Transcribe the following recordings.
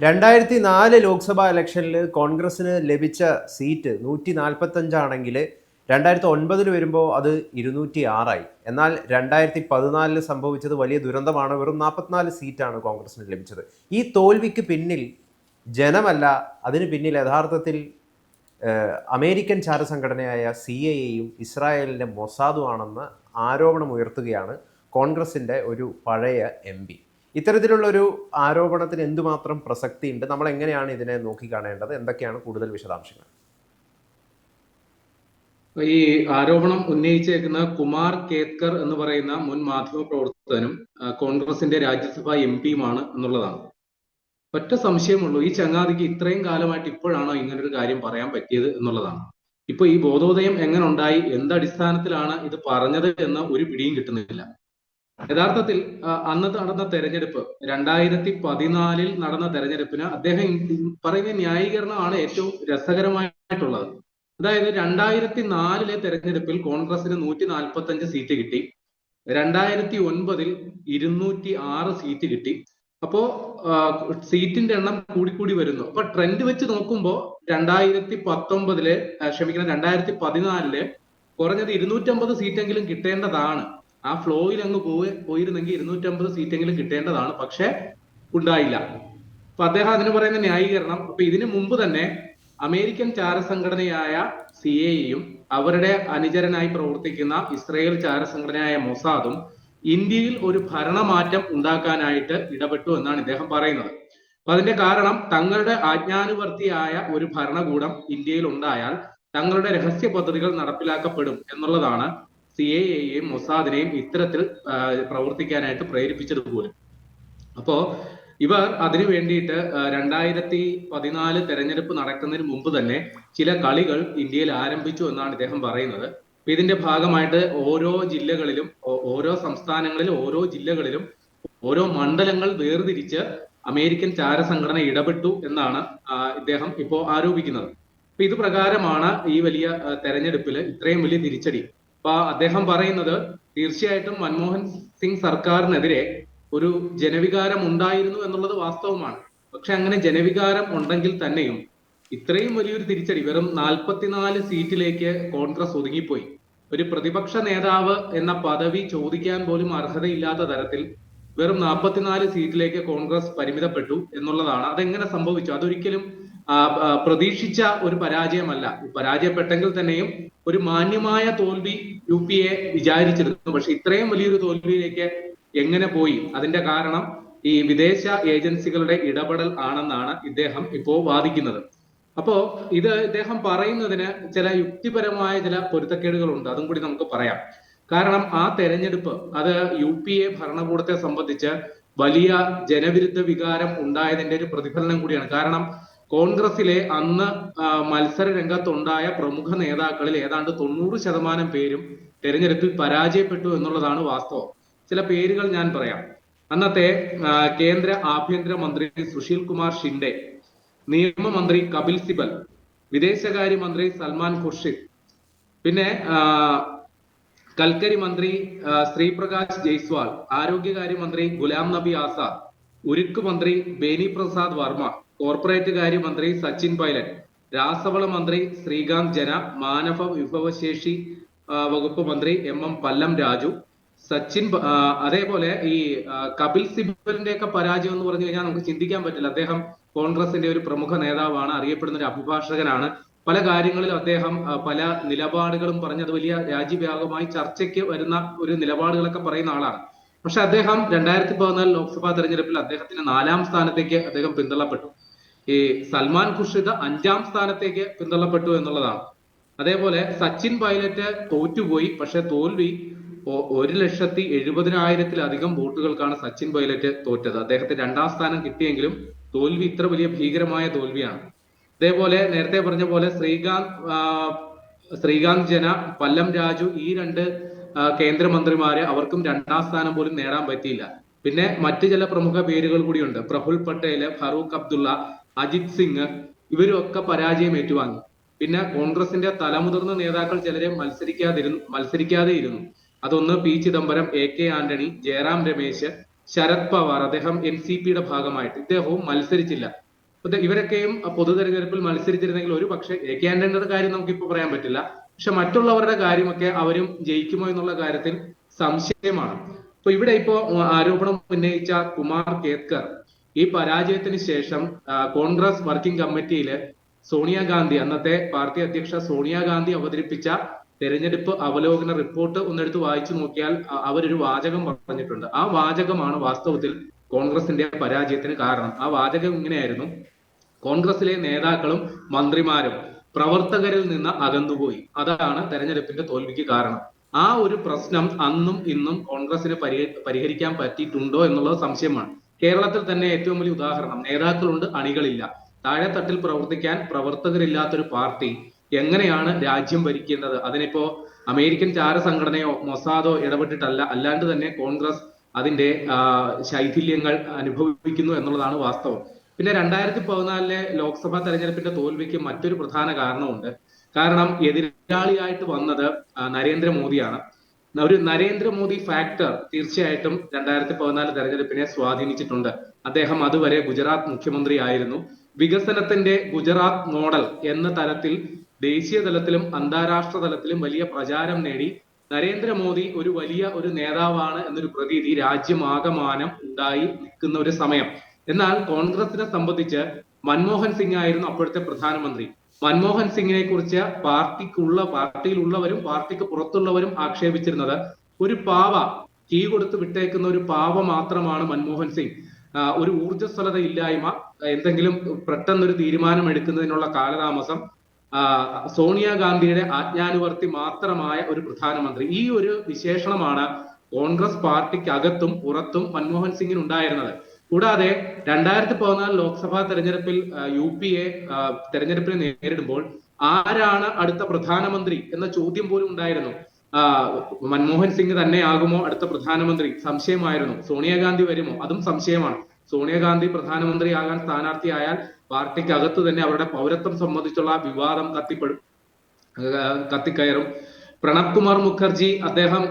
രണ്ടായിരത്തി നാല് ലോക്സഭാ ഇലക്ഷനിൽ കോൺഗ്രസ്സിന് ലഭിച്ച സീറ്റ് നൂറ്റി നാൽപ്പത്തഞ്ചാണെങ്കിൽ രണ്ടായിരത്തി ഒൻപതിൽ വരുമ്പോൾ അത് ഇരുന്നൂറ്റി ആറായി എന്നാൽ രണ്ടായിരത്തി പതിനാലിൽ സംഭവിച്ചത് വലിയ ദുരന്തമാണ്. വെറും നാൽപ്പത്തിനാല് സീറ്റാണ് കോൺഗ്രസ്സിന് ലഭിച്ചത്. ഈ തോൽവിക്ക് പിന്നിൽ ജനമല്ല അതിന് പിന്നിൽ യഥാർത്ഥത്തിൽ അമേരിക്കൻ ചാരസംഘടനയായ സി ഐ എയും ഇസ്രായേലിന്റെ മൊസാദുമാണെന്ന് ആരോപണം ഉയർത്തുകയാണ് കോൺഗ്രസിന്റെ ഒരു പഴയ എം പി. ഇത്തരത്തിലുള്ള ഒരു ആരോപണത്തിന് എന്തുമാത്രം പ്രസക്തിയുണ്ട്? നമ്മൾ എങ്ങനെയാണ് ഇതിനെ നോക്കിക്കാണേണ്ടത് എന്തൊക്കെയാണ് കൂടുതൽ വിശദാംശങ്ങൾ? ഈ ആരോപണം ഉന്നയിച്ചേക്കുന്ന കുമാർ കേത്കർ എന്ന് പറയുന്ന മുൻ മാധ്യമ പ്രവർത്തകനും കോൺഗ്രസിന്റെ രാജ്യസഭാ എം പിയുമാണ് എന്നുള്ളതാണ്. ഒറ്റ സംശയമുള്ളൂ ഈ ചങ്ങാതിക്ക് ഇത്രയും കാലമായിട്ട് ഇപ്പോഴാണോ ഇങ്ങനെ ഒരു കാര്യം പറയാൻ പറ്റിയത് എന്നുള്ളതാണ്. ഇപ്പൊ ഈ ബോധോദയം എങ്ങനെ ഉണ്ടായി എന്തടിസ്ഥാനത്തിലാണ് ഇത് പറഞ്ഞത് എന്ന ഒരു പിടിയും കിട്ടുന്നില്ല. യഥാർത്ഥത്തിൽ അന്ന് നടന്ന തെരഞ്ഞെടുപ്പ് രണ്ടായിരത്തി പതിനാലിൽ നടന്ന തെരഞ്ഞെടുപ്പിന് അദ്ദേഹം പറയുന്ന ന്യായീകരണമാണ് ഏറ്റവും രസകരമായിട്ടുള്ളത്. അതായത് രണ്ടായിരത്തി നാലിലെ തെരഞ്ഞെടുപ്പിൽ കോൺഗ്രസിന് നൂറ്റി നാൽപ്പത്തി അഞ്ച് സീറ്റ് കിട്ടി. രണ്ടായിരത്തി ഒൻപതിൽ ഇരുന്നൂറ്റി ആറ് സീറ്റ് കിട്ടി. അപ്പോ സീറ്റിന്റെ എണ്ണം കൂടിക്കൂടി വരുന്നു. അപ്പൊ ട്രെൻഡ് വെച്ച് നോക്കുമ്പോൾ രണ്ടായിരത്തി പത്തൊമ്പതിലെ ക്ഷമിക്കണം രണ്ടായിരത്തി പതിനാലിൽ കുറഞ്ഞത് ഇരുന്നൂറ്റമ്പത് സീറ്റെങ്കിലും കിട്ടേണ്ടതാണ്. ആ ഫ്ലോയിൽ അങ്ങ് പോയി പോയിരുന്നെങ്കിൽ ഇരുന്നൂറ്റമ്പത് സീറ്റെങ്കിലും കിട്ടേണ്ടതാണ്. പക്ഷെ ഉണ്ടായില്ല. അപ്പൊ അദ്ദേഹം അതിന് പറയുന്ന ന്യായീകരണം അപ്പൊ ഇതിനു മുമ്പ് തന്നെ അമേരിക്കൻ ചാരസംഘടനയായ സി എയും അവരുടെ അനുചരനായി പ്രവർത്തിക്കുന്ന ഇസ്രയേൽ ചാരസംഘടനയായ മൊസാദും ഇന്ത്യയിൽ ഒരു ഭരണമാറ്റം ഉണ്ടാക്കാനായിട്ട് ഇടപെട്ടു എന്നാണ് ഇദ്ദേഹം പറയുന്നത്. അപ്പൊ അതിന്റെ കാരണം തങ്ങളുടെ ആജ്ഞാനുവർത്തിയായ ഒരു ഭരണകൂടം ഇന്ത്യയിൽ ഉണ്ടായാൽ തങ്ങളുടെ രഹസ്യ പദ്ധതികൾ നടപ്പിലാക്കപ്പെടും എന്നുള്ളതാണ് സി എയെയും മൊസാദിനെയും ഇത്തരത്തിൽ പ്രവർത്തിക്കാനായിട്ട് പ്രേരിപ്പിച്ചത് പോലും അപ്പോ ഇവർ അതിനു വേണ്ടിയിട്ട് രണ്ടായിരത്തി പതിനാല് തെരഞ്ഞെടുപ്പ് നടക്കുന്നതിന് മുമ്പ് തന്നെ ചില കളികൾ ഇന്ത്യയിൽ ആരംഭിച്ചു എന്നാണ് ഇദ്ദേഹം പറയുന്നത്. ഇതിന്റെ ഭാഗമായിട്ട് ഓരോ ജില്ലകളിലും ഓരോ സംസ്ഥാനങ്ങളിലും ഓരോ ജില്ലകളിലും ഓരോ മണ്ഡലങ്ങൾ വേർതിരിച്ച് അമേരിക്കൻ ചാരസംഘടന ഇടപെട്ടു എന്നാണ് ഇദ്ദേഹം ഇപ്പോ ആരോപിക്കുന്നത്. അപ്പൊ ഇത് പ്രകാരമാണ് ഈ വലിയ തെരഞ്ഞെടുപ്പിൽ ഇത്രയും വലിയ തിരിച്ചടി. അപ്പൊ അദ്ദേഹം പറയുന്നത് തീർച്ചയായിട്ടും മൻമോഹൻ സിംഗ് സർക്കാരിനെതിരെ ഒരു ജനവികാരം ഉണ്ടായിരുന്നു എന്നുള്ളത് വാസ്തവമാണ്. പക്ഷെ അങ്ങനെ ജനവികാരം ഉണ്ടെങ്കിൽ തന്നെയും ഇത്രയും വലിയൊരു തിരിച്ചടി വെറും നാൽപ്പത്തിനാല് സീറ്റിലേക്ക് കോൺഗ്രസ് ഒതുങ്ങിപ്പോയി. ഒരു പ്രതിപക്ഷ നേതാവ് എന്ന പദവി ചോദിക്കാൻ പോലും അർഹതയില്ലാത്ത തരത്തിൽ വെറും നാൽപ്പത്തിനാല് സീറ്റിലേക്ക് കോൺഗ്രസ് പരിമിതപ്പെട്ടു എന്നുള്ളതാണ്. അതെങ്ങനെ സംഭവിച്ചു? അതൊരിക്കലും പ്രതീക്ഷിച്ച ഒരു പരാജയമല്ല. പരാജയപ്പെട്ടെങ്കിൽ തന്നെയും ഒരു മാന്യമായ തോൽവി യു പി എ വിചാരിച്ചിരുന്നു. പക്ഷെ ഇത്രയും വലിയൊരു തോൽവിയിലേക്ക് എങ്ങനെ പോയി? അതിന്റെ കാരണം ഈ വിദേശ ഏജൻസികളുടെ ഇടപെടൽ ആണെന്നാണ് ഇദ്ദേഹം ഇപ്പോ വാദിക്കുന്നത്. അപ്പോ ഇത് ഇദ്ദേഹം പറയുന്നതിന് ചില യുക്തിപരമായ ചില പൊരുത്തക്കേടുകളുണ്ട്. അതും കൂടി നമുക്ക് പറയാം. കാരണം ആ തെരഞ്ഞെടുപ്പ് അത് യു പി എ ഭരണകൂടത്തെ സംബന്ധിച്ച് വലിയ ജനവിരുദ്ധ വികാരം ഉണ്ടായതിന്റെ ഒരു പ്രതിഫലനം കൂടിയാണ്. കാരണം കോൺഗ്രസിലെ അന്ന് മത്സര രംഗത്തുണ്ടായ പ്രമുഖ നേതാക്കളിൽ ഏതാണ്ട് തൊണ്ണൂറ് ശതമാനം പേരും തെരഞ്ഞെടുപ്പിൽ പരാജയപ്പെട്ടു എന്നുള്ളതാണ് വാസ്തവം. ചില പേരുകൾ ഞാൻ പറയാം. അന്നത്തെ കേന്ദ്ര ആഭ്യന്തര മന്ത്രി സുശീൽ കുമാർ ഷിൻഡെ നിയമമന്ത്രി കപിൽ സിബൽ വിദേശകാര്യ മന്ത്രി സൽമാൻ ഖുർഷിദ് പിന്നെ കൽക്കരി മന്ത്രി ശ്രീപ്രകാശ് ജയ്സ്വാൾ ആരോഗ്യകാര്യ മന്ത്രി ഗുലാം നബി ആസാദ് ഉരുക്ക് മന്ത്രി ബേനി പ്രസാദ് വർമ്മ കോർപ്പറേറ്റ് കാര്യ മന്ത്രി സച്ചിൻ പൈലറ്റ് രാസവള മന്ത്രി ശ്രീകാന്ത് ജന മാനവ വിഭവശേഷി വകുപ്പ് മന്ത്രി എം എം പല്ലം രാജു സച്ചിൻ അതേപോലെ ഈ കപിൽ സിബലിന്റെ ഒക്കെ പരാജയം എന്ന് പറഞ്ഞു കഴിഞ്ഞാൽ നമുക്ക് ചിന്തിക്കാൻ പറ്റില്ല. അദ്ദേഹം കോൺഗ്രസിന്റെ ഒരു പ്രമുഖ നേതാവാണ് അറിയപ്പെടുന്ന ഒരു അഭിഭാഷകനാണ്. പല കാര്യങ്ങളിൽ അദ്ദേഹം പല നിലപാടുകളും പറഞ്ഞത് വലിയ രാജ്യവ്യാപകമായി ചർച്ചയ്ക്ക് വരുന്ന ഒരു നിലപാടുകളൊക്കെ പറയുന്ന ആളാണ്. പക്ഷെ അദ്ദേഹം രണ്ടായിരത്തി പതിനാല് ലോക്സഭാ തെരഞ്ഞെടുപ്പിൽ അദ്ദേഹത്തിന് നാലാം സ്ഥാനത്തേക്ക് അദ്ദേഹം പിന്തള്ളപ്പെട്ടു. ഈ സൽമാൻ ഖുർഷിദ് അഞ്ചാം സ്ഥാനത്തേക്ക് പിന്തള്ളപ്പെട്ടു എന്നുള്ളതാണ്. അതേപോലെ സച്ചിൻ പൈലറ്റ് തോറ്റുപോയി. പക്ഷെ തോൽവി ഒരു ലക്ഷത്തി എഴുപതിനായിരത്തിലധികം വോട്ടുകൾക്കാണ് സച്ചിൻ പൈലറ്റ് തോറ്റത്. അദ്ദേഹത്തിന് രണ്ടാം സ്ഥാനം കിട്ടിയെങ്കിലും തോൽവി ഇത്ര വലിയ ഭീകരമായ തോൽവിയാണ്. അതേപോലെ നേരത്തെ പറഞ്ഞ പോലെ ശ്രീകാന്ത് ശ്രീകാന്ത് ജന പല്ലം രാജു ഈ രണ്ട് കേന്ദ്രമന്ത്രിമാരെ അവർക്കും രണ്ടാം സ്ഥാനം പോലും നേടാൻ പറ്റിയില്ല. പിന്നെ മറ്റു ചില പ്രമുഖ പേരുകൾ കൂടിയുണ്ട്. പ്രഫുൽ പട്ടേൽ ഫറൂഖ് അബ്ദുള്ള അജിത് സിംഗ് ഇവരൊക്കെ പരാജയം ഏറ്റുവാങ്ങി. പിന്നെ കോൺഗ്രസിന്റെ തലമുതിർന്ന നേതാക്കൾ ചിലരെ മത്സരിക്കാതിരുന്നു മത്സരിക്കാതെ ഇരുന്നു അതൊന്ന് P Chidambaram A K Antony Jairam Ramesh Sharad Pawar അദ്ദേഹം എൻ സി പിയുടെ ഭാഗമായിട്ട്. ഇദ്ദേഹവും മത്സരിച്ചില്ല. ഇവരൊക്കെയും പൊതു തെരഞ്ഞെടുപ്പിൽ മത്സരിച്ചിരുന്നെങ്കിൽ ഒരു പക്ഷേ എ കെ ആന്റണിയുടെ കാര്യം നമുക്ക് ഇപ്പൊ പറയാൻ പറ്റില്ല. പക്ഷെ മറ്റുള്ളവരുടെ കാര്യമൊക്കെ അവരും ജയിക്കുമോ എന്നുള്ള കാര്യത്തിൽ സംശയമാണ്. അപ്പൊ ഇവിടെ ഇപ്പോ ആരോപണം ഉന്നയിച്ച കുമാർ കേത്കർ. ഈ പരാജയത്തിന് ശേഷം കോൺഗ്രസ് വർക്കിംഗ് കമ്മിറ്റിയിലെ സോണിയാഗാന്ധി അന്നത്തെ പാർട്ടി അധ്യക്ഷ സോണിയാഗാന്ധി അവതരിപ്പിച്ച തെരഞ്ഞെടുപ്പ് അവലോകന റിപ്പോർട്ട് ഒന്നെടുത്ത് വായിച്ചു നോക്കിയാൽ അവരൊരു വാചകം പറഞ്ഞിട്ടുണ്ട്. ആ വാചകമാണ് വാസ്തവത്തിൽ കോൺഗ്രസിന്റെ പരാജയത്തിന് കാരണം. ആ വാചകം ഇങ്ങനെയായിരുന്നു. കോൺഗ്രസിലെ നേതാക്കളും മന്ത്രിമാരും പ്രവർത്തകരിൽ നിന്ന് അകന്നുപോയി. അതാണ് തെരഞ്ഞെടുപ്പിന്റെ തോൽവിക്ക് കാരണം. ആ ഒരു പ്രശ്നം അന്നും ഇന്നും കോൺഗ്രസിന് പരിഹ- പരിഹരിക്കാൻ പറ്റിയിട്ടുണ്ടോ എന്നുള്ളത് സംശയമാണ്. കേരളത്തിൽ തന്നെ ഏറ്റവും വലിയ ഉദാഹരണം നേതാക്കളുണ്ട് അണികളില്ല. താഴെത്തട്ടിൽ പ്രവർത്തിക്കാൻ പ്രവർത്തകരില്ലാത്തൊരു പാർട്ടി എങ്ങനെയാണ് രാജ്യം ഭരിക്കുന്നത് അതിനിപ്പോ അമേരിക്കൻ ചാരസംഘടനയോ മൊസാദോ ഇടപെട്ടിട്ടല്ല. അല്ലാണ്ട് തന്നെ കോൺഗ്രസ് അതിന്റെ ശൈഥില്യങ്ങൾ അനുഭവിക്കുന്നു എന്നുള്ളതാണ് വാസ്തവം. പിന്നെ രണ്ടായിരത്തി പതിനാലിലെ ലോക്സഭാ തെരഞ്ഞെടുപ്പിന്റെ തോൽവിക്ക് മറ്റൊരു പ്രധാന കാരണമുണ്ട് കാരണം എതിരാളിയായിട്ട് വന്നത് നരേന്ദ്രമോദിയാണ്. ഒരു നരേന്ദ്രമോദി ഫാക്ടർ തീർച്ചയായിട്ടും രണ്ടായിരത്തി പതിനാല് തെരഞ്ഞെടുപ്പിനെ സ്വാധീനിച്ചിട്ടുണ്ട്. അദ്ദേഹം അതുവരെ ഗുജറാത്ത് മുഖ്യമന്ത്രി ആയിരുന്നു. വികസനത്തിന്റെ ഗുജറാത്ത് മോഡൽ എന്ന തരത്തിൽ ദേശീയ തലത്തിലും അന്താരാഷ്ട്ര തലത്തിലും വലിയ പ്രചാരം നേടി നരേന്ദ്രമോദി ഒരു വലിയ ഒരു നേതാവാണ് എന്നൊരു പ്രതീതി രാജ്യമാകമാനം ഉണ്ടായി നിൽക്കുന്ന ഒരു സമയം. എന്നാൽ കോൺഗ്രസിനെ സംബന്ധിച്ച് മൻമോഹൻ സിംഗ് ആയിരുന്നു അപ്പോഴത്തെ പ്രധാനമന്ത്രി. മൻമോഹൻ സിംഗിനെ കുറിച്ച് പാർട്ടിക്കുള്ള പാർട്ടിയിലുള്ളവരും പാർട്ടിക്ക് പുറത്തുള്ളവരും ആക്ഷേപിച്ചിരുന്നത് ഒരു പാവ കീ കൊടുത്ത് വിട്ടേക്കുന്ന ഒരു പാവ മാത്രമാണ് മൻമോഹൻ സിംഗ്. ഒരു ഊർജസ്വലത ഇല്ലായ്മ എന്തെങ്കിലും പെട്ടെന്നൊരു തീരുമാനം എടുക്കുന്നതിനുള്ള കാലതാമസം സോണിയാഗാന്ധിയുടെ ആജ്ഞാനുവർത്തി മാത്രമായ ഒരു പ്രധാനമന്ത്രി. ഈ ഒരു വിശേഷണമാണ് കോൺഗ്രസ് പാർട്ടിക്ക് അകത്തും പുറത്തും മൻമോഹൻ സിംഗിന് ഉണ്ടായിരുന്നത് കൂടാതെ രണ്ടായിരത്തി പതിനാല് ലോക്സഭാ തെരഞ്ഞെടുപ്പിൽ യു പി എ തെരഞ്ഞെടുപ്പിനെ നേരിടുമ്പോൾ ആരാണ് അടുത്ത പ്രധാനമന്ത്രി എന്ന ചോദ്യം പോലും ഉണ്ടായിരുന്നു. മൻമോഹൻ സിംഗ് തന്നെയാകുമോ അടുത്ത പ്രധാനമന്ത്രി? സംശയമായിരുന്നു. സോണിയാഗാന്ധി വരുമോ? അതും സംശയമാണ്. സോണിയാഗാന്ധി പ്രധാനമന്ത്രിയാകാൻ സ്ഥാനാർത്ഥിയായാൽ പാർട്ടിക്ക് അകത്ത് തന്നെ അവരുടെ പൗരത്വം സംബന്ധിച്ചുള്ള വിവാദം കത്തിപ്പെടും കത്തിക്കയറും. പ്രണബ് കുമാർ മുഖർജി അദ്ദേഹം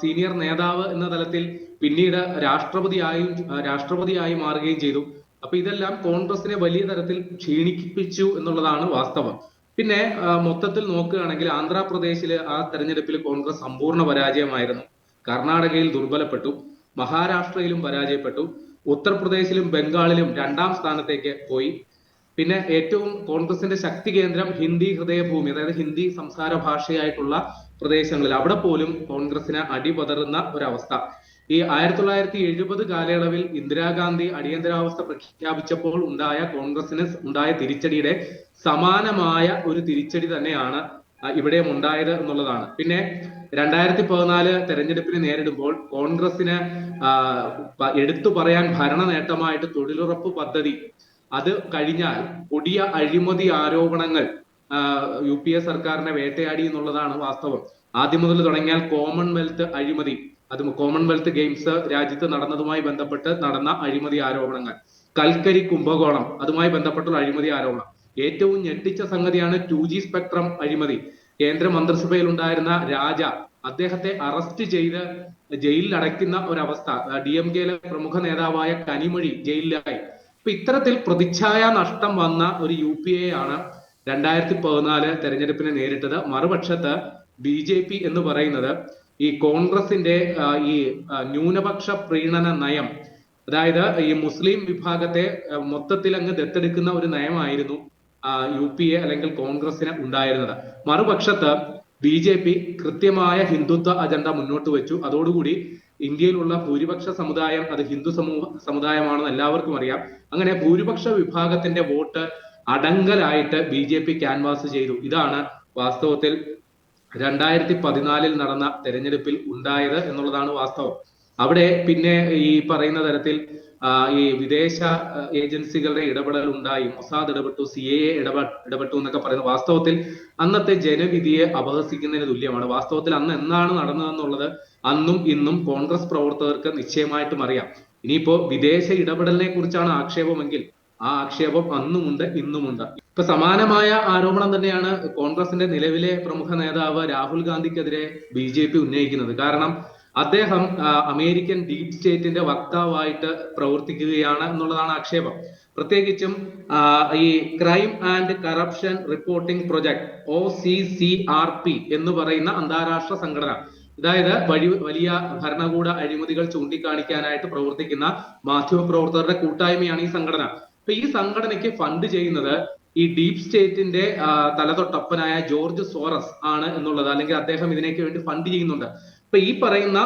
സീനിയർ നേതാവ് എന്ന തലത്തിൽ പിന്നീട് രാഷ്ട്രപതിയായും രാഷ്ട്രപതിയായി മാറുകയും ചെയ്തു. അപ്പൊ ഇതെല്ലാം കോൺഗ്രസിനെ വലിയ തരത്തിൽ ക്ഷീണിപ്പിച്ചു എന്നുള്ളതാണ് വാസ്തവം. പിന്നെ മൊത്തത്തിൽ നോക്കുകയാണെങ്കിൽ ആന്ധ്രാപ്രദേശിൽ ആ തെരഞ്ഞെടുപ്പിൽ കോൺഗ്രസ് സമ്പൂർണ പരാജയമായിരുന്നു. കർണാടകയിൽ ദുർബലപ്പെട്ടു. മഹാരാഷ്ട്രയിലും പരാജയപ്പെട്ടു. ഉത്തർപ്രദേശിലും ബംഗാളിലും രണ്ടാം സ്ഥാനത്തേക്ക് പോയി. പിന്നെ ഏറ്റവും കോൺഗ്രസിന്റെ ശക്തി കേന്ദ്രം ഹിന്ദി ഹൃദയഭൂമി അതായത് ഹിന്ദി സംസാര ഭാഷയായിട്ടുള്ള പ്രദേശങ്ങളിൽ അവിടെ പോലും കോൺഗ്രസിന് അടിപതറുന്ന ഒരവസ്ഥ. ഈ ആയിരത്തി തൊള്ളായിരത്തി എഴുപത് കാലയളവിൽ ഇന്ദിരാഗാന്ധി അടിയന്തരാവസ്ഥ പ്രഖ്യാപിച്ചപ്പോൾ ഉണ്ടായ കോൺഗ്രസിന് ഉണ്ടായ തിരിച്ചടിയുടെ സമാനമായ ഒരു തിരിച്ചടി തന്നെയാണ് ഇവിടെയും ഉണ്ടായത് എന്നുള്ളതാണ്. പിന്നെ രണ്ടായിരത്തി പതിനാല് തെരഞ്ഞെടുപ്പിനെ നേരിടുമ്പോൾ കോൺഗ്രസിന് എടുത്തു പറയാൻ ഭരണ നേട്ടമായിട്ട് തൊഴിലുറപ്പ് പദ്ധതി അത് കഴിഞ്ഞാൽ കൊടിയ അഴിമതി ആരോപണങ്ങൾ യു പി എ സർക്കാരിനെ വേട്ടയാടി എന്നുള്ളതാണ് വാസ്തവം. ആദ്യം മുതൽ തുടങ്ങിയാൽ കോമൺവെൽത്ത് അഴിമതി അത് കോമൺവെൽത്ത് ഗെയിംസ് രാജ്യത്ത് നടന്നതുമായി ബന്ധപ്പെട്ട് നടന്ന അഴിമതി ആരോപണങ്ങൾ. കൽക്കരി കുംഭകോണം അതുമായി ബന്ധപ്പെട്ടുള്ള അഴിമതി ആരോപണം. ഏറ്റവും ഞെട്ടിച്ച സംഗതിയാണ് ടു ജി സ്പെക്ട്രം അഴിമതി. കേന്ദ്ര മന്ത്രിസഭയിൽ ഉണ്ടായിരുന്ന രാജ അദ്ദേഹത്തെ അറസ്റ്റ് ചെയ്ത് ജയിലിൽ അടയ്ക്കുന്ന ഒരവസ്ഥ. ഡി എം കെയിലെ പ്രമുഖ നേതാവായ കനിമൊഴി ജയിലിലായി. അപ്പൊ ഇത്തരത്തിൽ പ്രതിച്ഛായ നഷ്ടം വന്ന ഒരു യു പി എ ആണ് രണ്ടായിരത്തി പതിനാല് തെരഞ്ഞെടുപ്പിനെ നേരിട്ടത്. മറുപക്ഷത്ത് ബി ജെ പി എന്ന് പറയുന്നത് ഈ കോൺഗ്രസിന്റെ ഈ ന്യൂനപക്ഷ പ്രീണന നയം അതായത് ഈ മുസ്ലിം വിഭാഗത്തെ മൊത്തത്തിൽ അങ്ങ് ദത്തെടുക്കുന്ന ഒരു നയമായിരുന്നു യു പി എ അല്ലെങ്കിൽ കോൺഗ്രസിന് ഉണ്ടായിരുന്നത്. മറുപക്ഷത്ത് ബി ജെ പി കൃത്യമായ ഹിന്ദുത്വ അജണ്ട മുന്നോട്ട് വെച്ചു. അതോടുകൂടി ഇന്ത്യയിലുള്ള ഭൂരിപക്ഷ സമുദായം അത് ഹിന്ദു സമൂഹ സമുദായമാണെന്ന് എല്ലാവർക്കും അറിയാം. അങ്ങനെ ഭൂരിപക്ഷ വിഭാഗത്തിന്റെ വോട്ട് അടങ്കലായിട്ട് ബി ജെ പി ക്യാൻവാസ് ചെയ്തു. ഇതാണ് വാസ്തവത്തിൽ രണ്ടായിരത്തി പതിനാലിൽ നടന്ന തെരഞ്ഞെടുപ്പിൽ ഉണ്ടായത് എന്നുള്ളതാണ് വാസ്തവം. അവിടെ പിന്നെ ഈ പറയുന്ന തരത്തിൽ ഈ വിദേശ ഏജൻസികളുടെ ഇടപെടൽ ഉണ്ടായി. മൊസാദ് ഇടപെട്ടു സി എ ഇടപെട്ടു എന്നൊക്കെ പറയുന്ന വാസ്തവത്തിൽ അന്നത്തെ ജനവിധിയെ അപഹസിക്കുന്നതിന് തുല്യമാണ്. വാസ്തവത്തിൽ അന്ന് എന്താണ് നടന്നതെന്നുള്ളത് അന്നും ഇന്നും കോൺഗ്രസ് പ്രവർത്തകർക്ക് നിശ്ചയമായിട്ടും അറിയാം. ഇനിയിപ്പോ വിദേശ ഇടപെടലിനെ കുറിച്ചാണ് ആക്ഷേപമെങ്കിൽ ആ ആക്ഷേപം അന്നുമുണ്ട് ഇന്നുമുണ്ട്. ഇപ്പൊ സമാനമായ ആരോപണം തന്നെയാണ് കോൺഗ്രസിന്റെ നിലവിലെ പ്രമുഖ നേതാവ് രാഹുൽ ഗാന്ധിക്കെതിരെ ബി ജെ പി ഉന്നയിക്കുന്നത്. കാരണം അദ്ദേഹം അമേരിക്കൻ ഡീപ് സ്റ്റേറ്റിന്റെ വക്താവായിട്ട് പ്രവർത്തിക്കുകയാണ് എന്നുള്ളതാണ് ആക്ഷേപം. പ്രത്യേകിച്ചും ഈ crime and corruption reporting project O C C R P എന്ന് പറയുന്ന അന്താരാഷ്ട്ര സംഘടന. അതായത് വഴി വലിയ ഭരണകൂട അഴിമതികൾ ചൂണ്ടിക്കാണിക്കാനായിട്ട് പ്രവർത്തിക്കുന്ന മാധ്യമ പ്രവർത്തകരുടെ കൂട്ടായ്മയാണ് ഈ സംഘടന. അപ്പൊ ഈ സംഘടനയ്ക്ക് ഫണ്ട് ചെയ്യുന്നത് ഈ ഡീപ് സ്റ്റേറ്റിന്റെ തലതൊട്ടപ്പനായ ജോർജ് സോറസ് ആണ് എന്നുള്ളത്. അല്ലെങ്കിൽ അദ്ദേഹം ഇതിനേക്ക് വേണ്ടി ഫണ്ട് ചെയ്യുന്നുണ്ട്. അപ്പൊ ഈ പറയുന്ന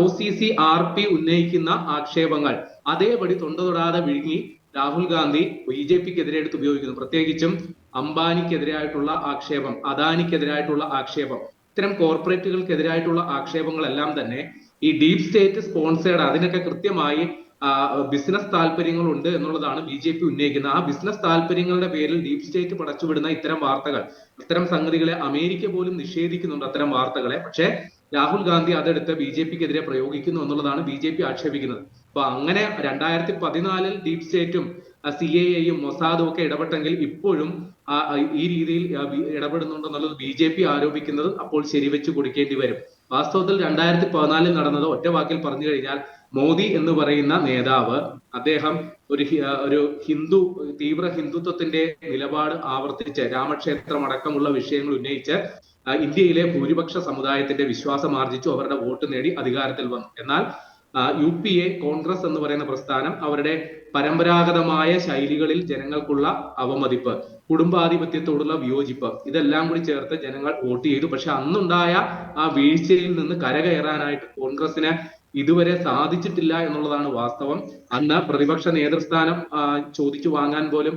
O C C R P ഉന്നയിക്കുന്ന ആക്ഷേപങ്ങൾ അതേപടി തൊണ്ട തൊടാതെ വിഴുങ്ങി രാഹുൽ ഗാന്ധി ബി ജെ പിക്ക് എതിരെ എടുത്ത് ഉപയോഗിക്കുന്നു. പ്രത്യേകിച്ചും അംബാനിക്കെതിരായിട്ടുള്ള ആക്ഷേപം അദാനിക്കെതിരായിട്ടുള്ള ആക്ഷേപം ഇത്തരം കോർപ്പറേറ്റുകൾക്കെതിരായിട്ടുള്ള ആക്ഷേപങ്ങളെല്ലാം തന്നെ ഈ ഡീപ് സ്റ്റേറ്റ് സ്പോൺസേഡ് അതിനൊക്കെ കൃത്യമായി ബിസിനസ് താല്പര്യങ്ങളുണ്ട് എന്നുള്ളതാണ് ബി ജെ പി ഉന്നയിക്കുന്നത്. ആ ബിസിനസ് താല്പര്യങ്ങളുടെ പേരിൽ ഡീപ് സ്റ്റേറ്റ് പടച്ചുവിടുന്ന ഇത്തരം വാർത്തകൾ ഇത്തരം സംഗതികളെ അമേരിക്ക പോലും നിഷേധിക്കുന്നുണ്ട് അത്തരം വാർത്തകളെ. പക്ഷേ രാഹുൽ ഗാന്ധി അതെടുത്ത് ബി ജെ പിക്കെതിരെ പ്രയോഗിക്കുന്നു എന്നുള്ളതാണ് ബി ജെ പി ആക്ഷേപിക്കുന്നത്. അപ്പൊ അങ്ങനെ രണ്ടായിരത്തി പതിനാലിൽ ഡീപ് സ്റ്റേറ്റും സി എ എയും മൊസാദും ഒക്കെ ഇടപെട്ടെങ്കിൽ ഇപ്പോഴും ഈ രീതിയിൽ ഇടപെടുന്നുണ്ടെന്നുള്ളത് ബി ജെ പി ആരോപിക്കുന്നത് അപ്പോൾ ശരിവെച്ച് കൊടുക്കേണ്ടി വരും. വാസ്തവത്തിൽ രണ്ടായിരത്തി പതിനാലിൽ നടന്നത് ഒറ്റ വാക്കിൽ പറഞ്ഞു കഴിഞ്ഞാൽ മോദി എന്ന് പറയുന്ന നേതാവ് അദ്ദേഹം ഒരു ഒരു ഹിന്ദു തീവ്ര ഹിന്ദുത്വത്തിന്റെ നിലപാട് ആവർത്തിച്ച് രാമക്ഷേത്രം അടക്കമുള്ള വിഷയങ്ങൾ ഉന്നയിച്ച് ഇന്ത്യയിലെ ഭൂരിപക്ഷ സമുദായത്തിന്റെ വിശ്വാസം ആർജിച്ചു അവരുടെ വോട്ട് നേടി അധികാരത്തിൽ വന്നു. എന്നാൽ യു പി എ കോൺഗ്രസ് എന്ന് പറയുന്ന പ്രസ്ഥാനം അവരുടെ പരമ്പരാഗതമായ ശൈലികളിൽ ജനങ്ങൾക്കുള്ള അവമതിപ്പ്. കുടുംബാധിപത്യത്തോടുള്ള വിയോജിപ്പ്. ഇതെല്ലാം കൂടി ചേർത്ത് ജനങ്ങൾ വോട്ട് ചെയ്തു. പക്ഷെ അന്നുണ്ടായ ആ വീഴ്ചയിൽ നിന്ന് കരകയറാനായിട്ട് കോൺഗ്രസിന് ഇതുവരെ സാധിച്ചിട്ടില്ല എന്നുള്ളതാണ് വാസ്തവം. അന്ന് പ്രതിപക്ഷ നേതൃസ്ഥാനം ചോദിച്ചു വാങ്ങാൻ പോലും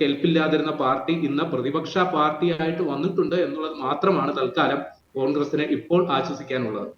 കെൽപ്പില്ലാതിരുന്ന പാർട്ടി ഇന്ന് പ്രതിപക്ഷ പാർട്ടിയായിട്ട് വന്നിട്ടുണ്ട് എന്നുള്ളത് മാത്രമാണ് തൽക്കാലം കോൺഗ്രസിന് ഇപ്പോൾ ആശ്വസിക്കാനുള്ളത്.